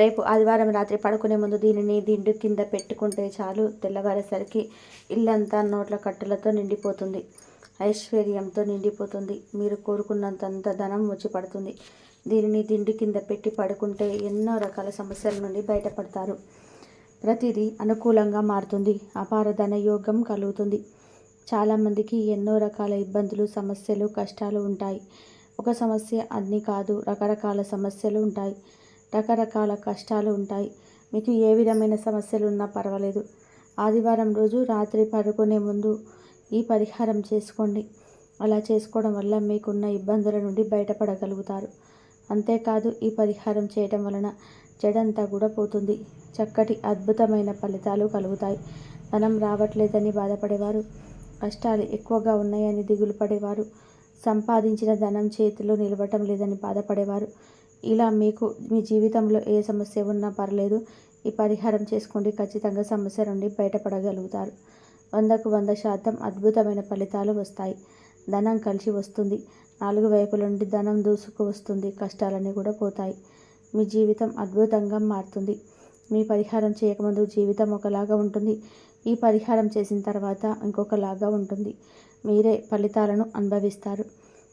రేపు ఆదివారం రాత్రి పడుకునే ముందు దీనిని దిండు కింద పెట్టుకుంటే చాలు తెల్లవారేసరికి ఇల్లంతా నోట్ల కట్టులతో నిండిపోతుంది. ఐశ్వర్యంతో నిండిపోతుంది. మీరు కోరుకున్నంత ధనం వచ్చి పడుతుంది. దీనిని దిండు కింద పెట్టి పడుకుంటే ఎన్నో రకాల సమస్యల నుండి బయటపడతారు. ప్రతిదీ అనుకూలంగా మారుతుంది. అపార ధన యోగం కలుగుతుంది. చాలామందికి ఎన్నో రకాల ఇబ్బందులు సమస్యలు కష్టాలు ఉంటాయి. ఒక సమస్య అన్ని కాదు రకరకాల సమస్యలు ఉంటాయి. రకరకాల కష్టాలు ఉంటాయి. మీకు ఏ విధమైన సమస్యలు ఉన్నా పర్వాలేదు. ఆదివారం రోజు రాత్రి పడుకునే ముందు ఈ పరిహారం చేసుకోండి. అలా చేసుకోవడం వల్ల మీకున్న ఇబ్బందుల నుండి బయటపడగలుగుతారు. అంతేకాదు ఈ పరిహారం చేయటం వలన చెడంతా కూడా పోతుంది. చక్కటి అద్భుతమైన ఫలితాలు కలుగుతాయి. ధనం రావట్లేదని బాధపడేవారు కష్టాలు ఎక్కువగా ఉన్నాయని దిగులు పడేవారు సంపాదించిన ధనం చేతిలో నిలవటం లేదని బాధపడేవారు ఇలా మీకు మీ జీవితంలో ఏ సమస్య ఉన్నా పర్లేదు ఈ పరిహారం చేసుకోండి. ఖచ్చితంగా సమస్య నుండి బయటపడగలుగుతారు. వందకు వంద శాతం అద్భుతమైన ఫలితాలు వస్తాయి. ధనం కలిసి వస్తుంది. నాలుగు వైపుల నుండి ధనం దూసుకు వస్తుంది. కష్టాలన్నీ కూడా పోతాయి. మీ జీవితం అద్భుతంగా మారుతుంది. మీ పరిహారం చేయకముందు జీవితం ఒకలాగా ఉంటుంది. ఈ పరిహారం చేసిన తర్వాత ఇంకొకలాగా ఉంటుంది. మీరే ఫలితాలను అనుభవిస్తారు.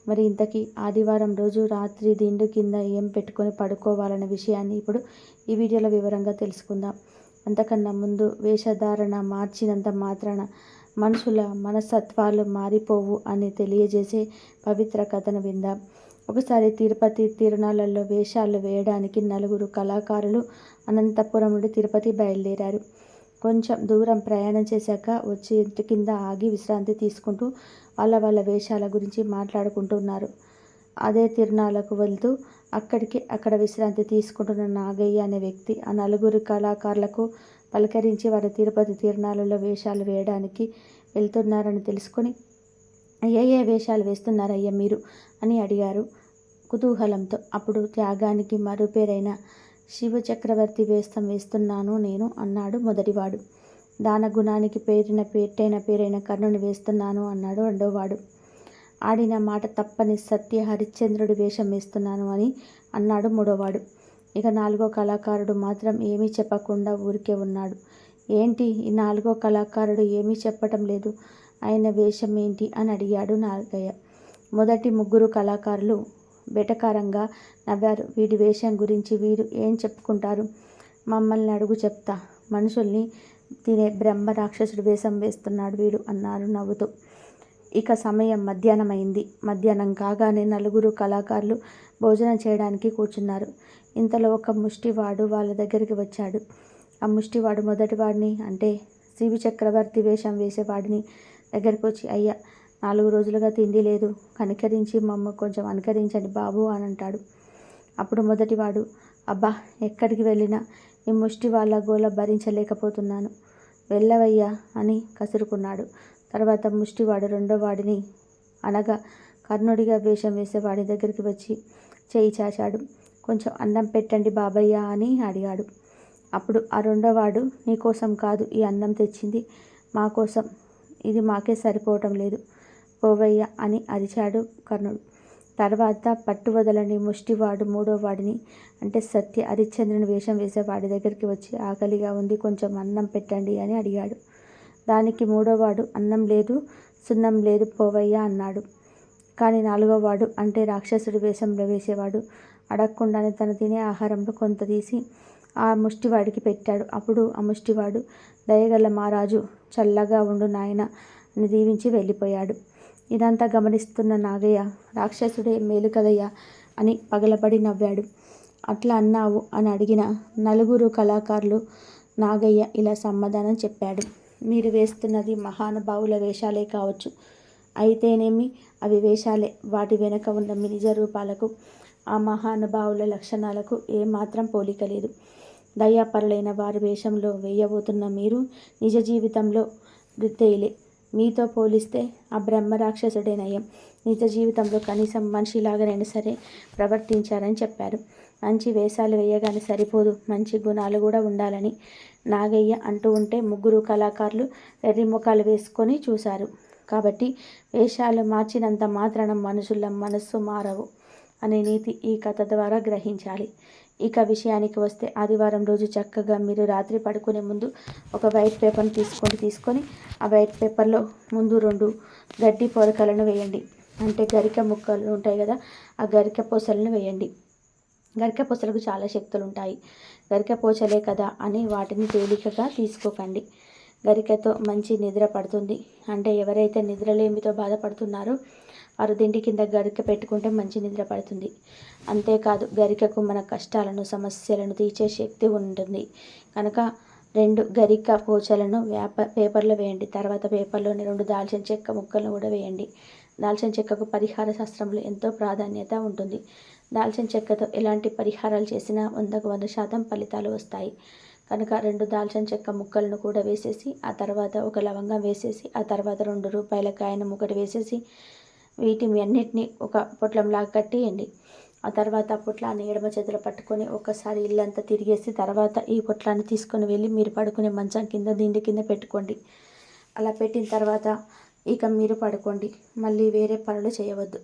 మరి ఇంతకీ ఆదివారం రోజు రాత్రి దిండు కింద ఏం పెట్టుకొని పడుకోవాలనే విషయాన్ని ఇప్పుడు ఈ వీడియోలో వివరంగా తెలుసుకుందాం. అంతకన్నా ముందు వేషధారణ మార్చినంత మాత్రాన మనుషుల మనస్తత్వాలు మారిపోవు అని తెలియజేసే పవిత్ర కథను విందాం. ఒకసారి తిరుపతి తిరునాళ్ళల్లో వేషాలు వేయడానికి నలుగురు కళాకారులు అనంతపురం నుండి తిరుపతి బయలుదేరారు. కొంచెం దూరం ప్రయాణం చేశాక వచ్చి ఇంటి కింద ఆగి విశ్రాంతి తీసుకుంటూ వాళ్ళ వాళ్ళ వేషాల గురించి మాట్లాడుకుంటున్నారు. అదే తిరునాళ్ళకు వెళ్తూ అక్కడికి అక్కడ విశ్రాంతి తీసుకుంటున్న నాగయ్య అనే వ్యక్తి ఆ నలుగురు కళాకారులకు పలకరించి వారి తిరుపతి తిరునాళ్ళలో వేషాలు వేయడానికి వెళ్తున్నారని తెలుసుకొని ఏ ఏ వేషాలు వేస్తున్నారయ్యా మీరు? అని అడిగారు కుతూహలంతో. అప్పుడు త్యాగానికి మరుపేరైన శివచక్రవర్తి శివ చక్రవర్తి వేస్తం వేస్తున్నాను నేను అన్నాడు మొదటివాడు. దానగుణానికి పేరిన పెట్టైన పేరైన కర్ణుని వేస్తున్నాను అన్నాడు రెండోవాడు. ఆడిన మాట తప్పని సత్య హరిశ్చంద్రుడి వేషం వేస్తున్నాను అని అన్నాడు మూడోవాడు. ఇక నాలుగో కళాకారుడు మాత్రం ఏమీ చెప్పకుండా ఊరికే ఉన్నాడు. ఏంటి ఈ నాలుగో కళాకారుడు ఏమీ చెప్పటం లేదు? ఆయన వేషం ఏంటి? అని అడిగాడు నాగయ్య. మొదటి ముగ్గురు కళాకారులు బెటకారంగా నవ్వారు. వీడి వేషం గురించి వీరు ఏం చెప్పుకుంటారు? మమ్మల్ని అడుగు చెప్తా. మనుషుల్ని తినే బ్రహ్మ రాక్షసుడు వేషం వేస్తున్నాడు వీడు అన్నారు నవ్వుతూ. ఇక సమయం మధ్యాహ్నం అయింది మధ్యాహ్నం కాగానే నలుగురు కళాకారులు భోజనం చేయడానికి కూర్చున్నారు. ఇంతలో ఒక ముష్టివాడు వాళ్ళ దగ్గరికి వచ్చాడు. ఆ ముష్టివాడు మొదటివాడిని అంటే శివి చక్రవర్తి వేషం వేసేవాడిని దగ్గరికి వచ్చి అయ్యా నాలుగు రోజులుగా తిండి లేదు. కనికరించి మమ్మ కొంచెం అనుకరించండి బాబు అని అంటాడు అప్పుడు మొదటివాడు అబ్బా ఎక్కడికి వెళ్ళినా ఈ ముష్టి వాళ్ళ గోల భరించలేకపోతున్నాను. వెళ్ళవయ్యా అని కసురుకున్నాడు. తర్వాత ముష్టివాడు రెండో వాడిని అనగా కర్ణుడిగా వేషం వేసేవాడి దగ్గరికి వచ్చి చేయి చాచాడు. కొంచెం అన్నం పెట్టండి బాబయ్య అని అడిగాడు. అప్పుడు ఆ రెండోవాడు నీకోసం కాదు ఈ అన్నం తెచ్చింది మా కోసం. ఇది మాకే సరిపోవటం లేదు. పోవయ్య అని అరిచాడు కర్ణుడు. తర్వాత పట్టువదలని ముష్టివాడు మూడో వాడిని అంటే సత్య హరిశ్చంద్రుని వేషం వేసే వాడి దగ్గరికి వచ్చి ఆకలిగా ఉంది కొంచెం అన్నం పెట్టండి అని అడిగాడు. దానికి మూడోవాడు అన్నం లేదు సున్నం లేదు పోవయ్యా అన్నాడు. కానీ నాలుగోవాడు అంటే రాక్షసుడి వేషంలో వేసేవాడు. అడగకుండానే తను తినే ఆహారంలో కొంత తీసి ఆ ముష్టివాడికి పెట్టాడు. అప్పుడు ఆ ముష్టివాడు దయగల మహారాజు చల్లగా ఉండు నాయన అని దీవించి వెళ్ళిపోయాడు. ఇదంతా గమనిస్తున్న నాగయ్య రాక్షసుడే మేలు కదయ్యా అని పగలబడి నవ్వాడు. అట్లా అన్నావు అని అడిగిన నలుగురు కళాకారులు నాగయ్య ఇలా సమాధానం చెప్పాడు. మీరు వేస్తున్నది మహానుభావుల వేషాలే కావచ్చు. అయితేనేమి అవి వేషాలే. వాటి వెనుక ఉన్న మినిజ రూపాలకు ఆ మహానుభావుల లక్షణాలకు ఏమాత్రం పోలిక లేదు. దయాపరులైన వారి వేషంలో వేయబోతున్న మీరు నిజ జీవితంలో వృత్తేయులే మీతో పోలిస్తే ఆ బ్రహ్మ రాక్షసుడే నయం నిజ జీవితంలో కనీసం మనిషిలాగానైనా సరే ప్రవర్తించారని చెప్పారు. మంచి వేషాలు వేయగానే సరిపోదు. మంచి గుణాలు కూడా ఉండాలని నాగయ్య అంటూ ఉంటే ముగ్గురు కళాకారులు ఎర్రిముఖాలు వేసుకొని చూశారు. కాబట్టి వేషాలు మార్చినంత మాత్రాన మనుషుల మనస్సు మారవు అనే నీతి ఈ కథ ద్వారా గ్రహించాలి. ఇక విషయానికి వస్తే ఆదివారం రోజు చక్కగా మీరు రాత్రి పడుకునే ముందు ఒక వైట్ పేపర్ని తీసుకొని తీసుకొని ఆ వైట్ పేపర్లో ముందు రెండు గడ్డి పొరకలను వేయండి. అంటే గరిక ముక్కలు ఉంటాయి కదా ఆ గరిక పూసలను వేయండి. గరిక పూసలకు చాలా శక్తులు ఉంటాయి గరిక పూసలే కదా అని వాటిని తేలికగా తీసుకోకండి. గరికతో మంచి నిద్ర పడుతుంది. అంటే ఎవరైతే నిద్రలేమితో బాధపడుతున్నారో అరుదింటి కింద గరిక పెట్టుకుంటే మంచి నిద్ర పడుతుంది. అంతేకాదు గరికకు మన కష్టాలను సమస్యలను తీర్చే శక్తి ఉంటుంది. కనుక రెండు గరిక పోచలను వేప పేపర్లో వేయండి. తర్వాత పేపర్లోని రెండు దాల్చిన చెక్క ముక్కలను కూడా వేయండి. దాల్చిన చెక్కకు పరిహార శాస్త్రంలో ఎంతో ప్రాధాన్యత ఉంటుంది. దాల్చిన చెక్కతో ఎలాంటి పరిహారాలు చేసినా వందకు వంద శాతం ఫలితాలు వస్తాయి. కనుక రెండు దాల్చిన చెక్క ముక్కలను కూడా వేసేసి ఆ తర్వాత ఒక లవంగం వేసేసి ఆ తర్వాత రెండు రూపాయల కాయను ఒకటి వేసేసి వీటిని అన్నిటినీ ఒక పొట్లంలాగా కట్టేయండి. ఆ తర్వాత ఆ పొట్లాన్ని ఎడమ చేతిలో పట్టుకొని ఒకసారి ఇల్లంతా తిరిగేసి తర్వాత ఈ పొట్లాన్ని తీసుకొని వెళ్ళి మీరు పడుకునే మంచం కింద దిండి కింద పెట్టుకోండి. అలా పెట్టిన తర్వాత ఇక మీరు పడుకోండి. మళ్ళీ వేరే పనులు చేయవద్దు.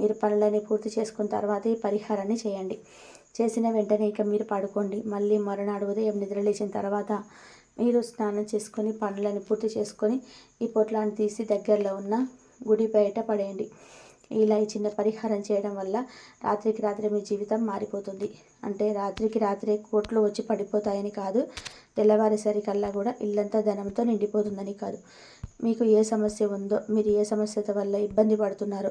మీరు పనులని పూర్తి చేసుకున్న తర్వాత ఈ పరిహారాన్ని చేయండి. చేసిన వెంటనే ఇక మీరు పడుకోండి. మళ్ళీ మరునాడు ఉదయం నిద్రలేచిన తర్వాత మీరు స్నానం చేసుకొని పనులను పూర్తి చేసుకొని ఈ పొట్లాన్ని తీసి దగ్గరలో ఉన్న గుడి బయట పడేయండి. ఇలా ఈ చిన్న పరిహారం చేయడం వల్ల రాత్రికి రాత్రి మీ జీవితం మారిపోతుంది. అంటే రాత్రికి రాత్రే కోట్లు వచ్చి పడిపోతాయని కాదు తెల్లవారేసరికల్లా కూడా ఇల్లంతా ధనంతో నిండిపోతుందని కాదు. మీకు ఏ సమస్య ఉందో మీరు ఏ సమస్య వల్ల ఇబ్బంది పడుతున్నారో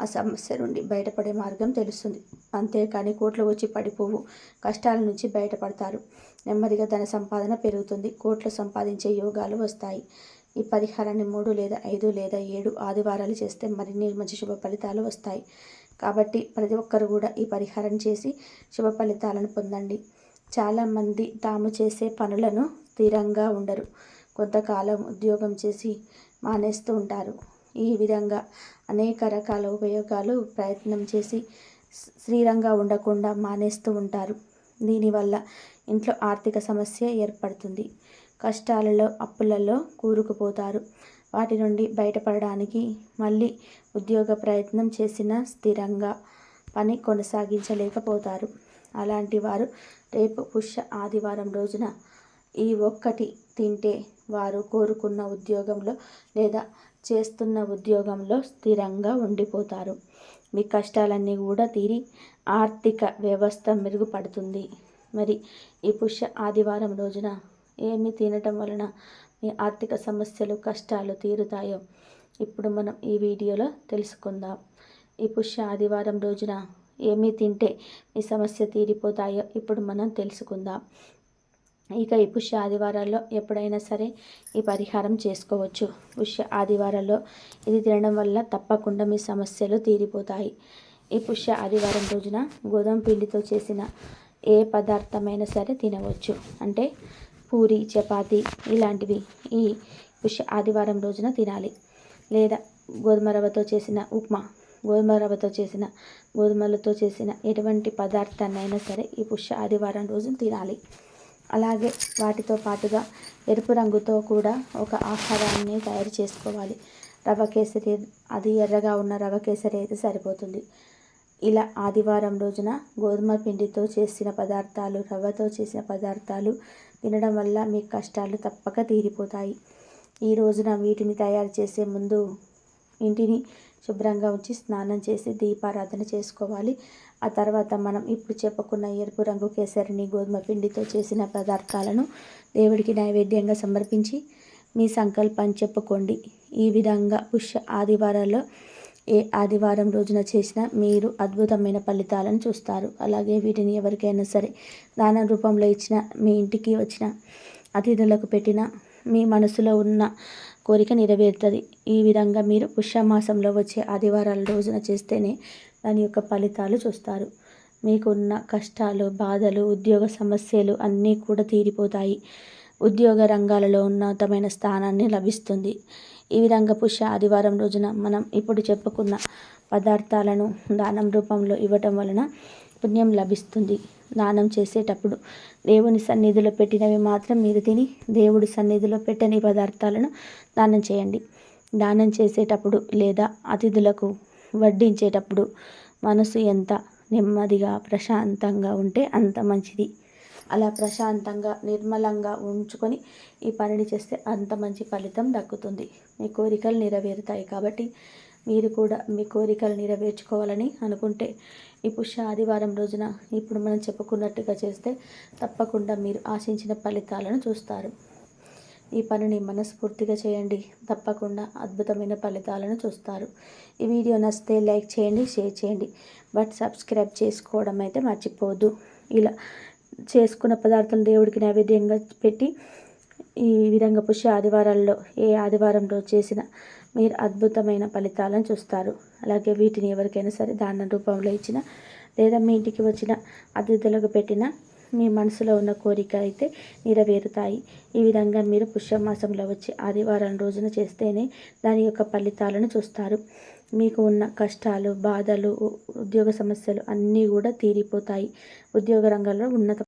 ఆ సమస్య నుండి బయటపడే మార్గం తెలుస్తుంది. అంతేకాని కోట్లు వచ్చి పడిపోవు కష్టాల నుంచి బయటపడతారు. నెమ్మదిగా ధన సంపాదన పెరుగుతుంది కోట్లు సంపాదించే యోగాలు వస్తాయి. ఈ పరిహారాన్ని మూడు లేదా ఐదు లేదా ఏడు ఆదివారాలు చేస్తే మరిన్ని మంచి శుభ ఫలితాలు వస్తాయి. కాబట్టి ప్రతి ఒక్కరు కూడా ఈ పరిహారం చేసి శుభ ఫలితాలను పొందండి. చాలామంది తాము చేసే పనులను స్థిరంగా ఉండరు. కొంతకాలం ఉద్యోగం చేసి మానేస్తూ ఉంటారు. ఈ విధంగా అనేక రకాల ఉపయోగాలు ప్రయత్నం చేసి స్థిరంగా ఉండకుండా మానేస్తూ ఉంటారు. దీనివల్ల ఇంట్లో ఆర్థిక సమస్య ఏర్పడుతుంది. కష్టాలలో అప్పులలో కూరుకుపోతారు. వాటి నుండి బయటపడడానికి మళ్ళీ ఉద్యోగ ప్రయత్నం చేసిన స్థిరంగా పని కొనసాగించలేకపోతారు. అలాంటి వారు రేపు పుష్య ఆదివారం రోజున ఈ ఒక్కటి తింటే వారు కోరుకున్న ఉద్యోగంలో లేదా చేస్తున్న ఉద్యోగంలో స్థిరంగా ఉండిపోతారు. మీ కష్టాలన్నీ కూడా తీరి ఆర్థిక వ్యవస్థ మెరుగుపడుతుంది. మరి ఈ పుష్య ఆదివారం రోజున ఏమి తినటం వలన మీ ఆర్థిక సమస్యలు కష్టాలు తీరుతాయో ఇప్పుడు మనం ఈ వీడియోలో తెలుసుకుందాం. ఈ పుష్య ఆదివారం రోజున ఏమి తింటే మీ సమస్య తీరిపోతాయో ఇప్పుడు మనం తెలుసుకుందాం. ఇక ఈ పుష్య ఆదివారాల్లో ఎప్పుడైనా సరే ఈ పరిహారం చేసుకోవచ్చు. పుష్య ఆదివారాల్లో ఇది తినడం వల్ల తప్పకుండా మీ సమస్యలు తీరిపోతాయి. ఈ పుష్య ఆదివారం రోజున గోధుమ పిండితో చేసిన ఏ పదార్థమైనా సరే తినవచ్చు. అంటే పూరి చపాతి ఇలాంటివి ఈ పుష్య ఆదివారం రోజున తినాలి. లేదా గోధుమ రవ్వతో చేసిన ఉప్మా గోధుమ రవ్వతో చేసిన గోధుమలతో చేసిన ఎటువంటి పదార్థాన్నైనా సరే ఈ పుష్య ఆదివారం రోజున తినాలి. అలాగే వాటితో పాటుగా ఎరుపు రంగుతో కూడా ఒక ఆహారాన్ని తయారు చేసుకోవాలి. రవ్వ కేసరి అది ఎర్రగా ఉన్న రవ్వ కేసరి అయితే సరిపోతుంది. ఇలా ఆదివారం రోజున గోధుమ పిండితో చేసిన పదార్థాలు రవ్వతో చేసిన పదార్థాలు తినడం వల్ల మీ కష్టాలు తప్పక తీరిపోతాయి. ఈ రోజున వీటిని తయారు చేసే ముందు ఇంటిని శుభ్రంగా ఉంచి స్నానం చేసి దీపారాధన చేసుకోవాలి. ఆ తర్వాత మనం ఇప్పుడు చెప్పుకున్న ఎరుపు రంగు కేసరిని గోధుమ పిండితో చేసిన పదార్థాలను దేవుడికి నైవేద్యంగా సమర్పించి మీ సంకల్పం చెప్పుకోండి. ఈ విధంగా పుష్య ఆదివారాల్లో ఏ ఆదివారం రోజున చేసినా మీరు అద్భుతమైన ఫలితాలను చూస్తారు. అలాగే వీటిని ఎవరికైనా సరే దాన రూపంలో ఇచ్చిన మీ ఇంటికి వచ్చిన అతిథులకు పెట్టిన మీ మనసులో ఉన్న కోరిక నెరవేరుతుంది. ఈ విధంగా మీరు పుష్యమాసంలో వచ్చే ఆదివారాల రోజున చేస్తేనే దాని యొక్క ఫలితాలు చూస్తారు. మీకున్న కష్టాలు బాధలు ఉద్యోగ సమస్యలు అన్నీ కూడా తీరిపోతాయి. ఉద్యోగ రంగాలలో ఉన్నతమైన స్థానాన్ని లభిస్తుంది. ఈ విధంగా పుష్య ఆదివారం రోజున మనం ఇప్పుడు చెప్పుకున్న పదార్థాలను దానం రూపంలో ఇవ్వటం వలన పుణ్యం లభిస్తుంది. దానం చేసేటప్పుడు దేవుని సన్నిధిలో పెట్టినవి మాత్రం మీరు తిని దేవుడి సన్నిధిలో పెట్టని పదార్థాలను దానం చేయండి. దానం చేసేటప్పుడు లేదా అతిథులకు వడ్డించేటప్పుడు మనసు ఎంత నెమ్మదిగా ప్రశాంతంగా ఉంటే అంత మంచిది. అలా ప్రశాంతంగా నిర్మలంగా ఉంచుకొని ఈ పనిని చేస్తే అంత మంచి ఫలితం దక్కుతుంది. మీ కోరికలు నెరవేరుతాయి కాబట్టి మీరు కూడా మీ కోరికలు నెరవేర్చుకోవాలని అనుకుంటే ఈ పుష్య ఆదివారం రోజున ఇప్పుడు మనం చెప్పుకున్నట్టుగా చేస్తే తప్పకుండా మీరు ఆశించిన ఫలితాలను చూస్తారు. ఈ పనిని మనస్ఫూర్తిగా చేయండి. తప్పకుండా అద్భుతమైన ఫలితాలను చూస్తారు. ఈ వీడియో నచ్చితే లైక్ చేయండి షేర్ చేయండి. బట్ సబ్స్క్రైబ్ చేసుకోవడం అయితే మర్చిపోవద్దు. ఇలా చేసుకున్న పదార్థాలు దేవుడికి నైవేద్యంగా పెట్టి ఈ విధంగా పుష్య ఆదివారాల్లో ఏ ఆదివారంలో చేసిన మీరు అద్భుతమైన ఫలితాలను చూస్తారు. అలాగే వీటిని ఎవరికైనా సరే దాన రూపంలో ఇచ్చిన లేదా మీ ఇంటికి వచ్చిన అతిథులకు పెట్టిన మీ మనసులో ఉన్న కోరిక అయితే నెరవేరుతాయి. ఈ విధంగా మీరు పుష్యమాసంలో వచ్చి ఆదివారం రోజున చేస్తేనే దాని యొక్క ఫలితాలను చూస్తారు. మీకు ఉన్న కష్టాలు బాధలు ఉద్యోగ సమస్యలు అన్నీ కూడా తీరిపోతాయి. ఉద్యోగ రంగంలో ఉన్నత